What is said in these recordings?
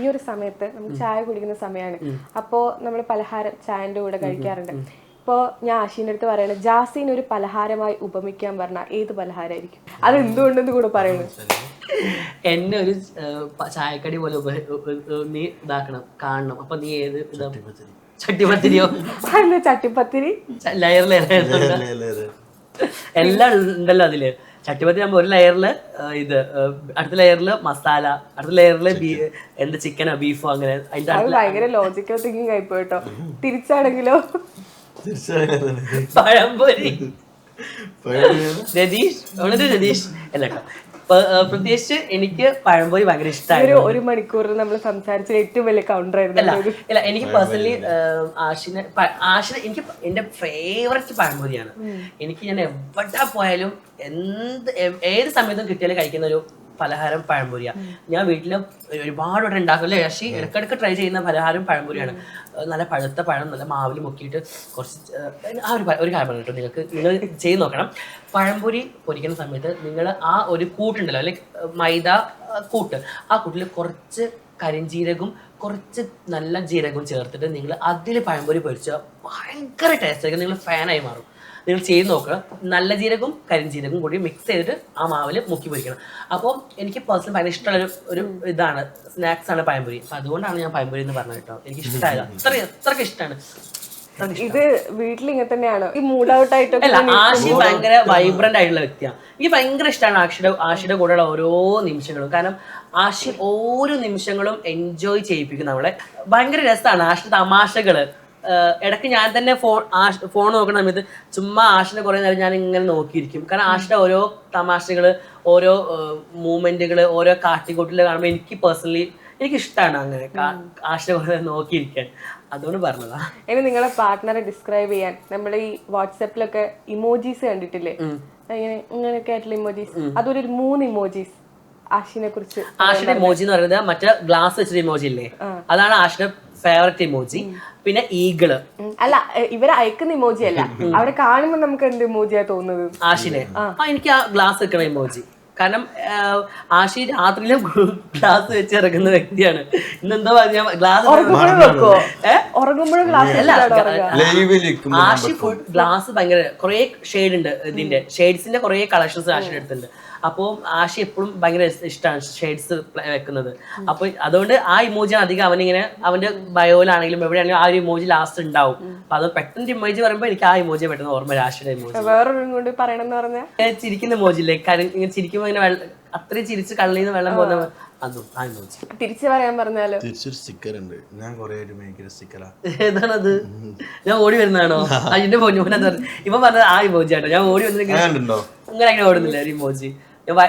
ഈ ഒരു സമയത്ത് നമ്മൾ ചായ കുടിക്കുന്ന സമയമാണ് അപ്പോ നമ്മൾ പലഹാരം ചായന്റെ കൂടെ കഴിക്കാറുണ്ട്. ഇപ്പോ ഞാൻ ആശീന്റെ അടുത്ത് പറയുന്നത് ജാസീൻ ഒരു പലഹാരമായി ഉപമിക്കാൻ പറഞ്ഞാൽ ഏത് പലഹാരമായിരിക്കും? അത് എന്തുകൊണ്ടെന്ന് കൂടെ പറയുന്നു എന്നെ ഒരു ചായക്കടി പോലെ നീ ഇതാക്കണം കാണണം. അപ്പൊ നീ ഏത് ചട്ടിപ്പത്തിരിയോ? ചട്ടിപ്പത്തിരി? Layer layer. എല്ലാം ഉണ്ടല്ലോ അതിൽ. ചട്ടിപ്പത്തിരി നമ്മൾ ഒരു ലെയറിൽ ഇത് അടുത്ത ലെയറിൽ മസാല അടുത്ത ലെയറിൽ ബീ എന്താ ചിക്കനോ ബീഫോ അങ്ങനെ. അതിന്റെ ഭയങ്കര ലോജിക്കൽ തിങ്കിങ് ആയിപ്പോ കേട്ടോ തിരിച്ചാണെങ്കിലോ? പഴംപൊരി. രതീഷ് രതീഷ്? അല്ല കേട്ടോ പ്രത്യേകിച്ച് എനിക്ക് പഴംപൊരി ഭയങ്കര ഇഷ്ടമായിരുന്നു ഒരു മണിക്കൂർ നമ്മൾ സംസാരിച്ച ഏറ്റവും വലിയ കൗണ്ടർ അല്ല ആയിരുന്നു ഇല്ല എനിക്ക് പേഴ്സണലി ആഷിനെ ആഷിന് എനിക്ക് എന്റെ ഫേവററ്റ് പഴംപൊരിയാണ്. എനിക്ക് ഞാൻ എവിടെ പോയാലും എന്ത് ഏത് സമയത്തും കിട്ടിയാലും കഴിക്കുന്ന ഒരു പലഹാരം പഴംപൊരിയാ. ഞാൻ വീട്ടിൽ ഒരുപാട് വട്ടം ഉണ്ടാക്കും അല്ലേ യശി ഇടയ്ക്കിടയ്ക്ക് ട്രൈ ചെയ്യുന്ന പലഹാരം പഴംപൊരിയാണ്. നല്ല പഴുത്ത പഴം നല്ല മാവിൽ മുക്കിയിട്ട് കുറച്ച് ആ ഒരു ഒരു കാര്യം കേട്ടോ നിങ്ങൾക്ക്. നിങ്ങൾ ചെയ്ത് നോക്കണം. പഴംപൊരി പൊരിക്കുന്ന സമയത്ത് നിങ്ങൾ ആ ഒരു കൂട്ടുണ്ടല്ലോ ലൈക്ക് മൈദ കൂട്ട്. ആ കൂട്ടിൽ കുറച്ച് കരിഞ്ജീരകവും കുറച്ച് നല്ല ജീരകവും ചേർത്തിട്ട് നിങ്ങൾ അതിൽ പഴംപൊരി പൊരിച്ചാൽ ഭയങ്കര ടേസ്റ്റ് ആയിരിക്കും. നിങ്ങൾ ഫാനായി മാറും. നിങ്ങൾ ചെയ്ത് നോക്കുക. നല്ല ജീരകവും കരിഞ്ജീരകവും കൂടി മിക്സ് ചെയ്തിട്ട് ആ മാവിൽ മുക്കി പൊരിക്കണം. അപ്പോൾ എനിക്ക് പേഴ്സണൽ ഭയങ്കര ഇഷ്ടമുള്ള ഒരു ഇതാണ്. സ്നാക്സ് ആണ് പഴംപൊരി. അപ്പം അതുകൊണ്ടാണ് ഞാൻ പഴംപൊരി എന്ന് പറഞ്ഞത് കേട്ടോ. എനിക്ക് ഇഷ്ടമായത്. അത്ര അത്രയ്ക്ക് ഇഷ്ടമാണ്. ഇത് വീട്ടിൽ ഇങ്ങനെ തന്നെയാണ്? ഈ മൂഡ് ഔട്ട് ആയിട്ടൊക്കെ അല്ല ആഷി ഭയങ്കര വൈബ്രന്റ് ആയിട്ടുള്ള വ്യക്തിയാണ്. എനിക്ക് ഭയങ്കര ഇഷ്ടമാണ് ആഷിയുടെ ആഷിയുടെ കൂടെയുള്ള ഓരോ നിമിഷങ്ങളും. കാരണം ആഷി ഓരോ നിമിഷങ്ങളും എൻജോയ് ചെയ്യിപ്പിക്കും നമ്മളെ. ഭയങ്കര രസമാണ് ആഷിന്റെ തമാശകൾ. ഇടയ്ക്ക് ഞാൻ തന്നെ ഫോൺ ആഷ് ഫോൺ നോക്കുന്ന സമയത്ത് ചുമ്മാ ആഷിനെ കുറെ നേരം ഞാൻ ഇങ്ങനെ നോക്കിയിരിക്കും. കാരണം ആഷിന്റെ ഓരോ തമാശകൾ ഓരോ മൂവ്മെന്റുകൾ ഓരോ കാട്ടിക്കൂട്ടിൽ കാണുമ്പോൾ എനിക്ക് പേഴ്സണലി എനിക്ക് ഇഷ്ടമാണ് അങ്ങനെ ആഷിനെ കുറേ നേരം നോക്കിയിരിക്കാൻ. അതുകൊണ്ട് പറഞ്ഞതാ. ഇനി നിങ്ങളെ പാർട്ട്ണറെ ഡിസ്ക്രൈബ് ചെയ്യാൻ. നമ്മൾ ഈ വാട്സപ്പിലൊക്കെ ഇമോജീസ് കണ്ടിട്ടില്ലേ ഇങ്ങനെ ഇങ്ങനെയൊക്കെ ആയിട്ടുള്ള ഇമോജീസ് അതൊരു മൂന്ന് ഇമോജീസ് ആഷിനെ കുറിച്ച് ആഷിന്റെ ഇമോജി എന്ന് പറയുന്നത് മറ്റേ ഗ്ലാസ് വെച്ചൊരു ഇമോജി ഇല്ലേ? അതാണ് ആഷിന്റെ ഫേവററ്റ് ഇമോജി പിന്നെ ഈഗിൾ അല്ല ഇവരെ അയക്കുന്ന ഇമോജി അല്ല. അവരെ കാണുമ്പോൾ നമുക്ക് എന്ത് ഇമോജിയാ തോന്നുന്നത്? ആഷിനെ. എനിക്ക് ആ ഗ്ലാസ് വെക്കണ ഇമോജി കാരണം ആശി ആഷി രാത്രിയിലും ഗ്ലാസ് വെച്ച് ഇറങ്ങുന്ന വ്യക്തിയാണ്. ഇന്നെന്താ ഞാൻ ഗ്ലാസ് ആഷി ഫുൾ ഗ്ലാസ് ഭയങ്കര കുറെ ഷെയ്ഡ് ഉണ്ട് ഇതിന്റെ ഷെയ്ഡ്സിന്റെ കുറെ കളക്ഷൻസ് ആഷിയുടെ അടുത്തുണ്ട്. അപ്പോൾ ആഷി എപ്പോഴും ഭയങ്കര ഇഷ്ടമാണ് ഷെയ്ഡ്സ് വെക്കുന്നത്. അപ്പൊ അതുകൊണ്ട് ആ ഇമോജി അധികം അവനിങ്ങനെ അവന്റെ ബയോയിലാണെങ്കിലും എവിടെയാണെങ്കിലും ആ ഒരു ഇമോജി ലാസ്റ്റ് ഉണ്ടാവും. അപ്പൊ അത് പെട്ടെന്ന് ഇമോജി പറയുമ്പോൾ എനിക്ക് ആ ഇമോജി പെട്ടെന്ന് ഓർമ്മ വരും, ആഷിയുടെ ഇമോജി വേറൊരു കൊണ്ട് പറയണമെന്ന് പറഞ്ഞാൽ ഇങ്ങനെ ചിരിക്കുന്ന ഇമോജില്ലേ അല്ലേ ഇങ്ങനെ ചിരിക്കുമ്പോൾ ഇങ്ങനെ വെള്ളം അത്രയും ചിരിച്ച് കള്ളിൽ നിന്ന് വെള്ളം പോകുന്ന അതും ആ ഇമോജി തിരിച്ചു പറയാൻ പറഞ്ഞാലോ? തിരിച്ചൊരു സ്റ്റിക്കർ ഉണ്ട്. ഞാൻ കൊറേ ആയിട്ട് മേടിക്കുന്ന സ്റ്റിക്കറാ ഏതാണത്? ഞാൻ ഓടി വരുന്നതാണോ? അതിന്റെ ഇപ്പൊ ഇവൻ പറഞ്ഞത് ആ ഇമോജി ആട്ടോ. ഞാൻ ഓടി വന്നിട്ട് ഇങ്ങനെ അങ്ങനെ അങ്ങനെ ഓടുന്നില്ല ഒരു ഇമോജി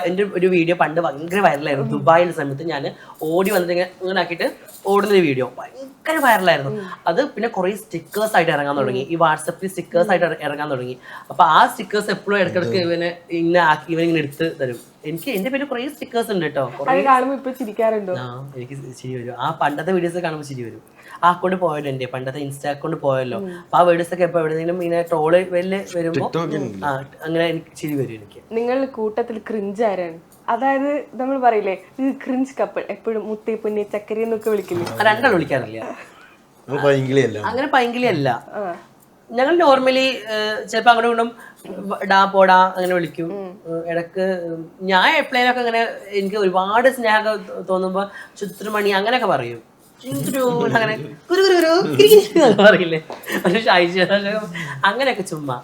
എന്റെ ഒരു വീഡിയോ പണ്ട് ഭയങ്കര വൈറലായിരുന്നു ദുബായിലെ സമയത്ത് ഞാൻ ഓടി വന്നിട്ട് ഇങ്ങനെ ഇങ്ങനെ ആക്കിയിട്ട് ഓടുന്ന ഒരു വീഡിയോ ഭയങ്കര വൈറലായിരുന്നു അത് പിന്നെ കുറേ സ്റ്റിക്കേഴ്സ് ആയിട്ട് ഇറങ്ങാൻ തുടങ്ങി. ഈ വാട്സപ്പിൽ സ്റ്റിക്കേഴ്സ് ആയിട്ട് ഇറങ്ങാൻ തുടങ്ങി. അപ്പൊ ആ സ്റ്റിക്കേഴ്സ് എപ്പോഴും ഇടയ്ക്കിടയ്ക്ക് ഇവനെ ഇങ്ങനെ ആക്കി ഇവനെ ഇങ്ങനെ എടുത്ത് തരും. എനിക്ക് എന്റെ പേര് കുറെ സ്റ്റിക്കേഴ്സ് ഉണ്ട് കേട്ടോ കുറേ അത് കാണുമ്പോ ഇപ്പൊ ചിരിക്കാറുണ്ടോ ആ എനിക്ക് ശരി വരും. ആ പണ്ടത്തെ വീഡിയോസ് കാണുമ്പോൾ ശരി വരും. ആ അക്കൗണ്ട് പോയല്ലോ എന്റെ പണ്ടത്തെ ഇൻസ്റ്റാ അക്കൗണ്ട് പോയല്ലോ. അപ്പൊ ആ വീഡിയോസ് ഒക്കെ എപ്പോ എവിടെയെങ്കിലും ഇങ്ങനെ ട്രോൾ വലിയ വരുമ്പോ ആ അങ്ങനെ എനിക്ക് ശരി വരും എനിക്ക്. നിങ്ങൾ കൂട്ടത്തിൽ ക്രിഞ്ച് ആരാണ്? അതായത് നമ്മൾ പറയില്ലേ ഇത് ക്രിഞ്ച് കപ്പിൾ എപ്പോഴും മുത്തി പുന്നി ചക്കരി എന്നൊക്കെ വിളിക്കില്ലേ? ആ, രണ്ടാളും വിളിക്കാറില്ല. അങ്ങനെ പൈങ്കിളി അല്ല ഞങ്ങൾ നോർമലി ചിലപ്പോ അങ്ങനെ കൊണ്ടും ഡാ പോടാ അങ്ങനെ വിളിക്കും. ഇടയ്ക്ക് ഞാൻ എപ്പോഴേലൊക്കെ അങ്ങനെ എനിക്ക് ഒരുപാട് സ്നേഹമൊക്കെ തോന്നുമ്പോ ചുത്രമണി അങ്ങനെയൊക്കെ പറയും. അങ്ങനെ കുരു കുരു കുരു കിരി കിരി എന്നൊക്കെ പറയില്ലേ? പക്ഷെ ഷായിച്ച് അങ്ങനെയൊക്കെ ചുമ്മാ.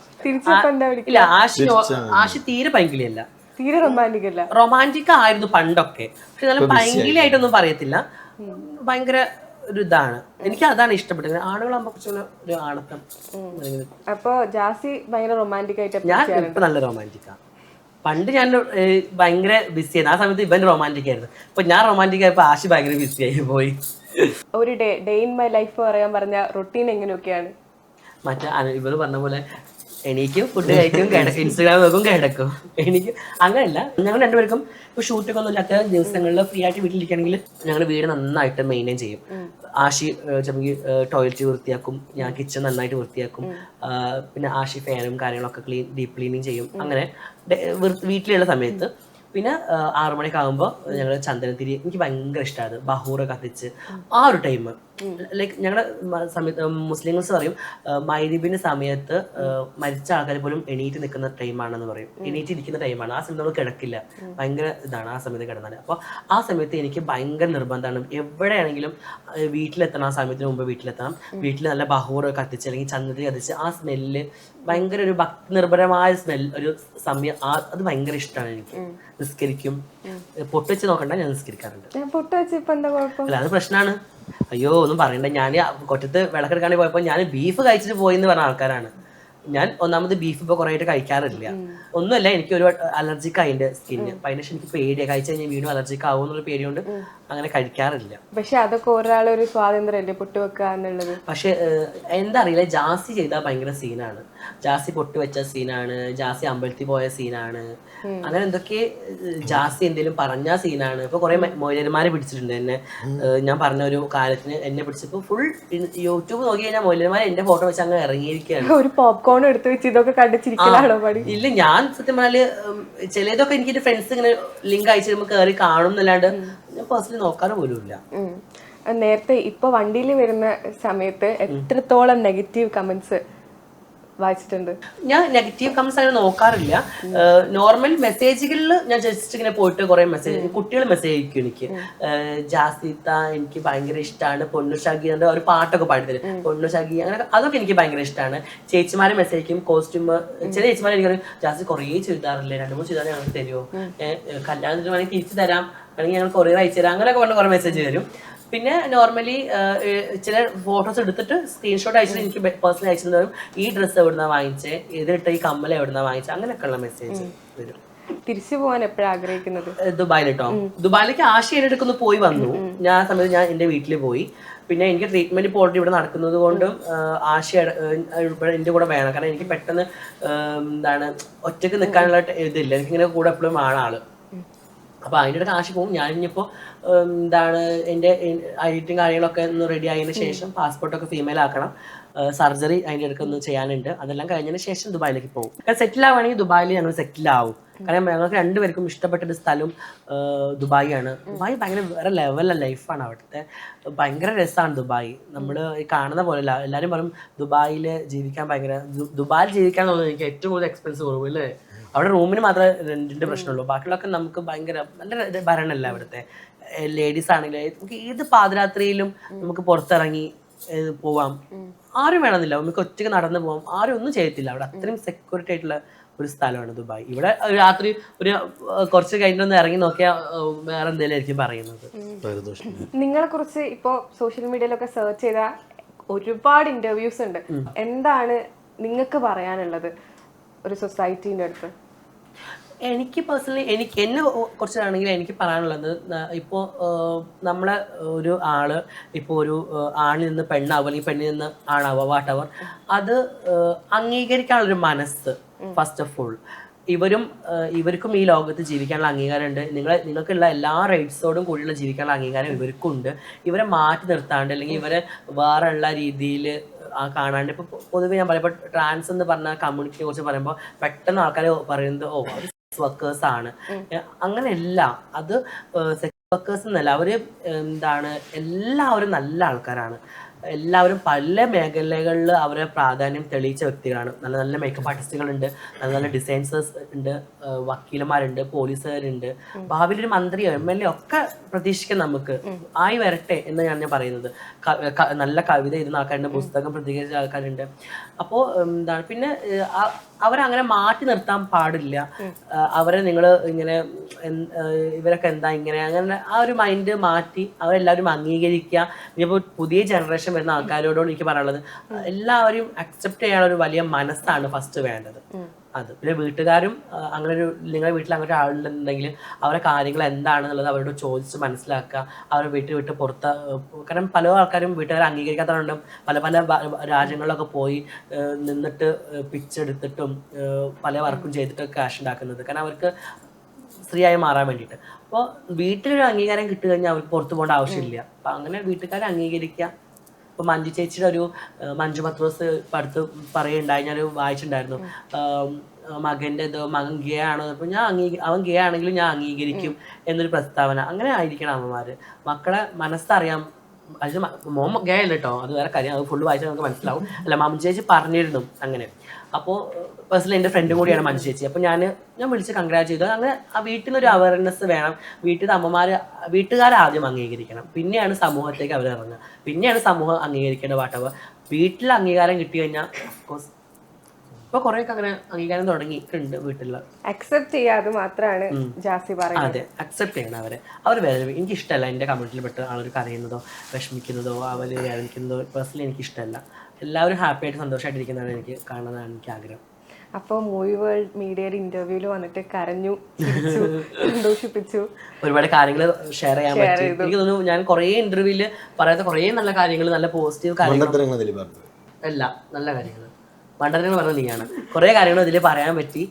ഇല്ല ആശി നോ- ആശി തീരെ പൈങ്കിളിയല്ല തീരെ റൊമാന്റിക് അല്ല. റൊമാന്റിക് ആയിരുന്നു പണ്ടൊക്കെ. പക്ഷെ നല്ല പൈങ്കിളി ആയിട്ടൊന്നും പറയത്തില്ല. ഭയങ്കര ഒരു ഇതാണ് എനിക്ക് അതാണ് ഇഷ്ടപ്പെട്ടത്. ആണുകളാകുമ്പോ കുറച്ചുകൂടെ ഒരു ആണത്തം അപ്പോ ജാസി ഭയങ്കര റൊമാന്റിക് ആയിട്ട് ഞാൻ ഇപ്പൊ നല്ല റൊമാന്റിക്കാ പണ്ട് ഞാൻ ഭയങ്കര ബിസി ആയിരുന്നു. ആ സമയത്ത് ഇവൻ റൊമാന്റിക് ആയിരുന്നു. അപ്പൊ ഞാൻ റൊമാന്റിക് ആയപ്പോ ആശി ഭയങ്കര ബിസി ആയി പോയി. ഒരു day day in my life പറയാൻ പറഞ്ഞ റൊട്ടീൻ എങ്ങനെയൊക്കെയാണ്? മറ്റേ ഇവർ ഇവർ പറഞ്ഞ പോലെ എണീക്കും ഫുഡ് കഴിക്കും കിടക്കും ഇൻസ്റ്റാഗ്രാം നോക്കും കിടക്കും. എനിക്ക് അങ്ങനെയല്ല ഞങ്ങൾ രണ്ടുപേർക്കും ഇപ്പൊ ഷൂട്ടൊക്കെ ഒന്നും ഇല്ലാത്ത ദിവസങ്ങളിൽ ഫ്രീ ആയിട്ട് വീട്ടിലിരിക്കണമെങ്കിൽ ഞങ്ങൾ വീട് നന്നായിട്ട് മെയിന്റെയിൻ ചെയ്യും. ആഷി ചിലപ്പോൾ ടോയ്ലറ്റ് വൃത്തിയാക്കും ഞാൻ കിച്ചൺ നന്നായിട്ട് വൃത്തിയാക്കും. പിന്നെ ആഷി ഫാനും കാര്യങ്ങളൊക്കെ ക്ലീൻ ഡീപ്പ് ക്ലീനിങ് ചെയ്യും. അങ്ങനെ വീട്ടിലുള്ള സമയത്ത്. പിന്നെ ആറു മണിയൊക്കെ ആകുമ്പോൾ ഞങ്ങൾ ചന്ദനത്തിരി എനിക്ക് ഭയങ്കര ഇഷ്ടമാണ് ബഹൂറ് കത്തിച്ച്. ആ ഒരു ടൈം ലൈക്ക് ഞങ്ങളുടെ സമയത്ത് മുസ്ലിംസ് പറയും മൈരിബിന്റെ സമയത്ത് മരിച്ച ആൾക്കാർ പോലും എണീറ്റ് നിൽക്കുന്ന ടൈമാണെന്ന് പറയും. എണീറ്റ് ഇരിക്കുന്ന ടൈമാണ്. ആ സമയത്ത് നമ്മൾ കിടക്കില്ല. ഭയങ്കര ഇതാണ് ആ സമയത്ത് കിടന്നാൽ അപ്പോൾ ആ സമയത്ത് എനിക്ക് ഭയങ്കര നിർബന്ധമാണ്. എവിടെയാണെങ്കിലും വീട്ടിലെത്തണം. ആ സമയത്തിന് മുമ്പ് വീട്ടിലെത്തണം. വീട്ടിൽ നല്ല ബഹൂർ കത്തിച്ച് അല്ലെങ്കിൽ ചന്ദ്രി കത്തിച്ച് ആ സ്മെല്ല് ഭയങ്കര ഒരു ഭക്തി നിർഭരമായ സ്മെൽ ഒരു സമയം ആ അത് ഭയങ്കര ഇഷ്ടമാണ് എനിക്ക്. നിസ്കരിക്കും. പൊട്ടുവെച്ച് നോക്കണ്ട ഞാൻ നിസ്കരിക്കാറുണ്ട്. അല്ല അത് പ്രശ്നമാണ് അയ്യോ ഒന്നും പറയണ്ട. ഞാൻ കൊറ്റത്ത് വിളക്കെടുക്കാണ്ട് പോയപ്പോൾ ഞാൻ ബീഫ് കഴിച്ചിട്ട് പോയി എന്ന് പറഞ്ഞ ആൾക്കാരാണ്. ഞാൻ ഒന്നാമത് ബീഫ് ഇപ്പൊ കുറെ ആയിട്ട് കഴിക്കാറില്ല ഒന്നുമല്ല എനിക്ക് ഒരു അലർജിക്ക് അതിന്റെ സ്കിന് അപ്പൊ അതിന് ശേഷം എനിക്ക് പേടിയാണ് കഴിച്ചു കഴിഞ്ഞാൽ വീണ്ടും അലർജിക്ക് ആവും എന്നുള്ള പേടി കൊണ്ട് അങ്ങനെ കഴിക്കാറില്ല. പക്ഷെ അതൊക്കെ ഒരാളൊരു സ്വാതന്ത്ര്യമല്ലേ പൊട്ട് വെക്കുക എന്നുള്ളത്? പക്ഷെ എന്താ അറിയില്ല ജാസി ചെയ്താൽ ഭയങ്കര സീനാണ്. ജാസി പൊട്ട് വെച്ച സീനാണ്. ജാസി അമ്പലത്തിൽ പോയ സീനാണ്. അങ്ങനെ എന്തൊക്കെ ജാസ്തി ജാസി എന്തെങ്കിലും പറഞ്ഞ സീനാണ്. ഇപ്പൊ കുറെ മൊയിലന്മാരെ പിടിച്ചിട്ടുണ്ട് എന്നെ. ഞാൻ പറഞ്ഞ ഒരു കാലത്തിന് എന്നെ പിടിച്ചപ്പോ ഫുൾ യൂട്യൂബ് നോക്കി കഴിഞ്ഞാൽ മൊയിലന്മാരെ എന്റെ ഫോട്ടോ വെച്ച് അങ്ങ് ഇറങ്ങിയിരിക്കുകയാണ്. ഒരു പോപ്കോൺ എടുത്ത് വെച്ച് ഇതൊക്കെ കണ്ടിച്ചിരിക്കലാണോ പണി? ഇല്ല ഞാൻ സത്യം പറഞ്ഞാൽ ചിലതൊക്കെ എനിക്ക് എന്റെ ഫ്രണ്ട്സ് ഇങ്ങനെ ലിങ്ക് അയച്ചു തരുമ്പോൾ കയറി കാണും എന്നല്ലാണ്ട് ഞാൻ പേഴ്സണലി നോക്കാറ് പോലും ഇല്ല നേരത്തെ ഇപ്പൊ വണ്ടിയിൽ വരുന്ന സമയത്ത് എത്രത്തോളം നെഗറ്റീവ് കമന്റ്സ് വായിച്ചിട്ടുണ്ട്. ഞാൻ നെഗറ്റീവ് കമന്റ്സ് അങ്ങനെ നോക്കാറില്ല. നോർമൽ മെസ്സേജുകളിൽ ഞാൻ ജസ്റ്റ് ഇങ്ങനെ പോയിട്ട് കുറെ മെസ്സേജ് കുട്ടികൾ മെസ്സേജ് അയക്കും എനിക്ക്. ജാസിത്ത എനിക്ക് ഭയങ്കര ഇഷ്ടമാണ് പൊന്നു ഷാഗി എന്ന ഒരു പാട്ടൊക്കെ പാടിത്തരും. പൊന്നു ഷാഗി അങ്ങനെ അതൊക്കെ എനിക്ക് ഭയങ്കര ഇഷ്ടമാണ് ചേച്ചിമാരെ മെസ്സേജ് അയക്കും. കോസ്റ്റ്യൂം ചില ചേച്ചിമാരെ എനിക്ക് ജാസി കുറേ ചുരിദാറില്ലേ? രണ്ട് മൂന്ന് ചുരിദാർ ഞങ്ങൾക്ക് തരുമോ കല്യാണത്തിന് വേണമെങ്കിൽ തിരിച്ചു തരാം. അല്ലെങ്കിൽ ഞങ്ങൾ കൊറിയർ അയച്ചു തരാം. അങ്ങനെയൊക്കെ പറഞ്ഞ കുറെ മെസ്സേജ് വരും. പിന്നെ നോർമലി ചില ഫോട്ടോസ് എടുത്തിട്ട് സ്ക്രീൻഷോട്ട് അയച്ചിട്ട് എനിക്ക് പേഴ്സണലി അയച്ചിട്ടുണ്ടാവും ഈ ഡ്രസ്സ് എവിടുന്ന വാങ്ങിച്ചേ? ഇതിലിട്ട ഈ കമ്മൽ എവിടുന്ന വാങ്ങിച്ചേ? അങ്ങനെയൊക്കെയുള്ള മെസ്സേജ് വരും. തിരിച്ചു പോകാൻ എപ്പോഴാണ് ആഗ്രഹിക്കുന്നത്? ദുബായിലിട്ടോ ദുബായിലേക്ക് ആശയം എടുക്കുന്ന പോയി വന്നു. ഞാൻ ആ സമയത്ത് ഞാൻ എന്റെ വീട്ടിൽ പോയി. പിന്നെ എനിക്ക് ട്രീറ്റ്മെന്റ് ഇപ്പോൾ ഇവിടെ നടക്കുന്നത് കൊണ്ടും ആശയ എന്റെ കൂടെ വേണം. കാരണം എനിക്ക് പെട്ടെന്ന് എന്താണ് ഒറ്റയ്ക്ക് നിൽക്കാനുള്ള ഇതില്ല. എനിക്കിങ്ങനെ കൂടെ എപ്പോഴും ആണ് ആൾ. അപ്പൊ അതിന്റെ ഇടയ്ക്ക് ആശി പോകും. ഞാൻ ഇനിയിപ്പോൾ എന്താണ് എന്റെ ഐറ്റും കാര്യങ്ങളൊക്കെ ഒന്ന് റെഡി ആയതിനു ശേഷം പാസ്പോർട്ടൊക്കെ ഫീമെയിൽ ആക്കണം. സർജറി അതിന്റെ ഇടയ്ക്ക് ഒന്ന് ചെയ്യാനുണ്ട്. അതെല്ലാം കഴിഞ്ഞതിന് ശേഷം ദുബായിലേക്ക് പോകും. സെറ്റിൽ ആവുകയാണെങ്കിൽ ദുബായിൽ ഞങ്ങൾ സെറ്റിൽ ആവും. കാരണം ഞങ്ങൾക്ക് രണ്ടുപേർക്കും ഇഷ്ടപ്പെട്ട ഒരു സ്ഥലം ദുബായി ആണ്. ദുബായ് ഭയങ്കര വേറെ ലെവലുള്ള ലൈഫാണ് അവിടുത്തെ. ഭയങ്കര രസമാണ് ദുബായ്. നമ്മൾ ഈ കാണുന്ന പോലെ എല്ലാവരും പറയും ദുബായിൽ ജീവിക്കാൻ ഭയങ്കര ദുബായിൽ ജീവിക്കാൻ തോന്നുന്നു എനിക്ക് ഏറ്റവും കൂടുതൽ എക്സ്പെൻസ് കുറവ് അല്ലേ? അവിടെ റൂമിന് മാത്രമേ റെന്റിന്റെ പ്രശ്നമുള്ളൂ. ബാക്കിയുള്ളൊക്കെ നമുക്ക് ഭയങ്കര നല്ല ഭരണമല്ല അവിടുത്തെ. ലേഡീസ് ആണെങ്കിലും നമുക്ക് ഏത് പാതിരാത്രിയിലും നമുക്ക് പുറത്തിറങ്ങി പോവാം. ആരും വേണമെന്നില്ല. നമുക്ക് ഒറ്റയ്ക്ക് നടന്നു പോവാം. ആരും ഒന്നും ചെയ്യത്തില്ല അവിടെ അത്രയും സെക്യൂരിറ്റി ആയിട്ടുള്ള ഒരു സ്ഥലമാണ് ദുബായ്. ഇവിടെ രാത്രി ഒരു കുറച്ച് കഴിഞ്ഞൊന്ന് ഇറങ്ങി നോക്കിയാൽ വേറെ എന്തെങ്കിലും ആയിരിക്കും പറയുന്നത് നിങ്ങളെ കുറിച്ച് ഇപ്പോ സോഷ്യൽ മീഡിയയിലൊക്കെ സെർച്ച് ചെയ്ത ഒരുപാട് ഇന്റർവ്യൂസ് ഉണ്ട്. എന്താണ് നിങ്ങൾക്ക് പറയാനുള്ളത് ഒരു സൊസൈറ്റീന്റെ അടുത്ത്? എനിക്ക് പേഴ്സണലി എനിക്ക് എന്നെ കുറിച്ചാണെങ്കിൽ എനിക്ക് പറയാനുള്ളത് ഇപ്പോൾ നമ്മളെ ഒരു ആൾ ഇപ്പോൾ ഒരു ആണിൽ നിന്ന് പെണ്ണാവുക അല്ലെങ്കിൽ പെണ്ണിൽ നിന്ന് ആണാവുക വാട്ടവർ അത് അംഗീകരിക്കാനുള്ളൊരു മനസ്സ് ഫസ്റ്റ് ഓഫ് ഓൾ ഇവരും ഇവർക്കും ഈ ലോകത്ത് ജീവിക്കാനുള്ള അംഗീകാരമുണ്ട്. നിങ്ങൾ നിങ്ങൾക്കുള്ള എല്ലാ റൈറ്റ്സോടും കൂടിയുള്ള ജീവിക്കാനുള്ള അംഗീകാരം ഇവർക്കും ഉണ്ട് ഇവരെ മാറ്റി നിർത്താണ്ട് അല്ലെങ്കിൽ ഇവരെ വേറെ ഉള്ള രീതിയിൽ ആ കാണാണ്ട് ഇപ്പൊ പൊതുവെ ഞാൻ പറയുമ്പോൾ ട്രാൻസ് എന്ന് പറഞ്ഞ കമ്മ്യൂണിറ്റിയെ കുറിച്ച് പറയുമ്പോൾ പെട്ടെന്ന് ആൾക്കാർ പറയുന്നത് ഓ വർക്കേഴ്സ് ആണ്. അങ്ങനെയല്ല. അത് സെക്സ് വർക്കേഴ്സ് എന്നല്ല. അവർ എന്താണ് എല്ലാവരും നല്ല ആൾക്കാരാണ്. എല്ലാവരും പല മേഖലകളിൽ അവരെ പ്രാധാന്യം തെളിയിച്ച വ്യക്തികളാണ്. നല്ല നല്ല മേക്കപ്പ് ആർട്ടിസ്റ്റുകളുണ്ട് നല്ല നല്ല ഡിസൈൻസേഴ്സ് ഉണ്ട്. വക്കീലന്മാരുണ്ട് പോലീസുകാരുണ്ട്. ഭാവിയിൽ ഒരു മന്ത്രിയോ എം എൽ എ ഒക്കെ പ്രതീക്ഷിക്കാം നമുക്ക്. ആയി വരട്ടെ എന്ന് ഞാൻ ഞാൻ പറയുന്നത്. നല്ല കവിത എഴുതുന്ന ആൾക്കാരുണ്ട് പുസ്തകം പ്രതികരിച്ച ആൾക്കാരുണ്ട്. അപ്പോൾ എന്താണ്? പിന്നെ ആ- അവരങ്ങനെ മാറ്റി നിർത്താൻ പാടില്ല. അവരെ നിങ്ങൾ ഇങ്ങനെ ഇവരൊക്കെ എന്താ ഇങ്ങനെ അങ്ങനെ ആ ഒരു മൈൻഡ് മാറ്റി അവരെല്ലാവരും അംഗീകരിക്കുക. ഇനിയിപ്പോൾ പുതിയ ജനറേഷൻ വരുന്ന ആൾക്കാരോടോട് എനിക്ക് പറയാനുള്ളത്. എല്ലാവരും അക്സെപ്റ്റ് ചെയ്യാനുള്ള ഒരു വലിയ മനസ്സാണ് ഫസ്റ്റ് വേണ്ടത്. അത്. പിന്നെ വീട്ടുകാരും അങ്ങനെ ഒരു നിങ്ങളുടെ വീട്ടിൽ അങ്ങനെ ഒരു അവരുടെ അവരെ കാര്യങ്ങൾ എന്താണെന്നുള്ളത് അവരോട് ചോദിച്ച് മനസ്സിലാക്കുക. അവരെ വീട്ടിൽ വിട്ട് പുറത്ത് കാരണം പല ആൾക്കാരും വീട്ടുകാരെ അംഗീകരിക്കാത്തവരുണ്ട് പല പല രാജ്യങ്ങളിലൊക്കെ പോയി നിന്നിട്ട് പിച്ചെടുത്തിട്ടും പല വർക്കും ചെയ്തിട്ട് ക്യാഷ് ഉണ്ടാക്കുന്നത്. കാരണം അവർക്ക് സ്ത്രീയായി മാറാൻ വേണ്ടിയിട്ട്. അപ്പോൾ വീട്ടിലൊരു അംഗീകാരം കിട്ടുകഴിഞ്ഞാൽ അവർക്ക് പുറത്തു പോകേണ്ട ആവശ്യമില്ല. അപ്പം അങ്ങനെ വീട്ടുകാരെ അംഗീകരിക്കുക. ഇപ്പൊ മഞ്ജു ചേച്ചിയുടെ ഒരു മഞ്ജു പത്രോസ് ഇപ്പൊ അടുത്ത് പറയുണ്ടായി ഞാൻ വായിച്ചിട്ടുണ്ടായിരുന്നു മകന്റെ ഇത് മകൻ ഗേ ആണോ അപ്പൊ ഞാൻ അംഗീ അവൻ ഗേ ആണെങ്കിലും ഞാൻ അംഗീകരിക്കും എന്നൊരു പ്രസ്താവന. അങ്ങനെ ആയിരിക്കണം അമ്മമാര് മക്കളെ മനസ്സറിയാം അത് മ- ഗേ കേട്ടോ അത് വേറെ കാര്യം. അത് ഫുള്ള് വായിച്ചാൽ നമുക്ക് മനസ്സിലാവും. അല്ല മാമു ചേച്ചി പറഞ്ഞിരുന്നു അങ്ങനെ. അപ്പോൾ പേഴ്സണലി എന്റെ ഫ്രണ്ടും കൂടിയാണ് മനു ചേച്ചി അപ്പോൾ ഞാൻ ഞാൻ വിളിച്ച് കൺഗ്രാറ്റ് ചെയ്തു. അങ്ങനെ ആ വീട്ടിലൊരു അവയർനെസ് വേണം. വീട്ടിൽ അമ്മമാർ വീട്ടുകാരെ ആദ്യം അംഗീകരിക്കണം. പിന്നെയാണ് സമൂഹത്തേക്ക് അവർ ഇറങ്ങുക പിന്നെയാണ് സമൂഹം അംഗീകരിക്കേണ്ട പാട്ടവ വീട്ടിൽ അംഗീകാരം കിട്ടി കഴിഞ്ഞാൽ കോഴ്സ് ഇപ്പോൾ കുറേയൊക്കെ അങ്ങനെ അംഗീകാരം തുടങ്ങിയിട്ടുണ്ട് വീട്ടിലുള്ള അക്സെപ്റ്റ് ചെയ്യാതെ മാത്രമാണ് ജാസി പറയുന്നത്. അതെ അക്സെപ്റ്റ് ചെയ്യണം അവരെ. അവർ വേറെ എനിക്ക് ഇഷ്ടമല്ല എന്റെ കമ്മ്യൂണിറ്റിയിൽ പെട്ട ആളൊരു കരയുന്നതോ വിഷമിക്കുന്നതോ അവർ വേദനിക്കുന്നതോ പേഴ്സണലി എനിക്ക് ഇഷ്ടമല്ല എല്ലാവരും ഹാപ്പി ആയിട്ട് സന്തോഷമായിട്ടിരിക്കുന്നതാണ് എനിക്ക് കാണാനാണ് എനിക്ക് ആഗ്രഹം. അപ്പോൾ മൂവി വേൾഡ് മീഡിയയുടെ ഇന്റർവ്യൂവിൽ വന്നിട്ട് കരഞ്ഞു സന്തോഷിപ്പിച്ചു. ഒരുപാട് കാര്യങ്ങൾ ഷെയർ ചെയ്യാൻ പറ്റി. എനിക്ക് തോന്നുന്നു ഞാൻ കുറേ ഇന്റർവ്യൂവിൽ പറയാത്ത കുറേ നല്ല കാര്യങ്ങൾ നല്ല പോസിറ്റീവ് കാര്യങ്ങൾ അല്ല നല്ല കാര്യങ്ങൾ മണ്ടനങ്ങൾ പറഞ്ഞ നീയാണ് കുറേ കാര്യങ്ങൾ ഇതിൽ പറയാൻ പറ്റി.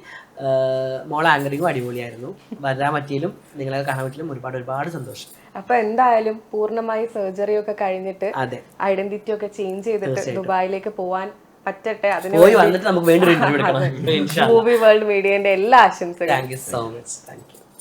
മോൾ ആങ്കറിങ്ങും അടിപൊളിയായിരുന്നു. വരാൻ പറ്റിയാലും നിങ്ങളെ കാണാൻ പറ്റിയാലും ഒരുപാട് ഒരുപാട് സന്തോഷം. അപ്പൊ എന്തായാലും പൂർണമായി സർജറി ഒക്കെ കഴിഞ്ഞിട്ട് അതെ. ഐഡന്റിറ്റി ഒക്കെ ചേഞ്ച് ചെയ്തിട്ട് ദുബായിലേക്ക് പോവാൻ പറ്റട്ടെ? അതിന് പോയി വന്നിട്ട് നമുക്ക് വേണ്ടി മൂവി വേൾഡ് മീഡിയന്റെ എല്ലാ ആശംസകളും. Thank you so much thank you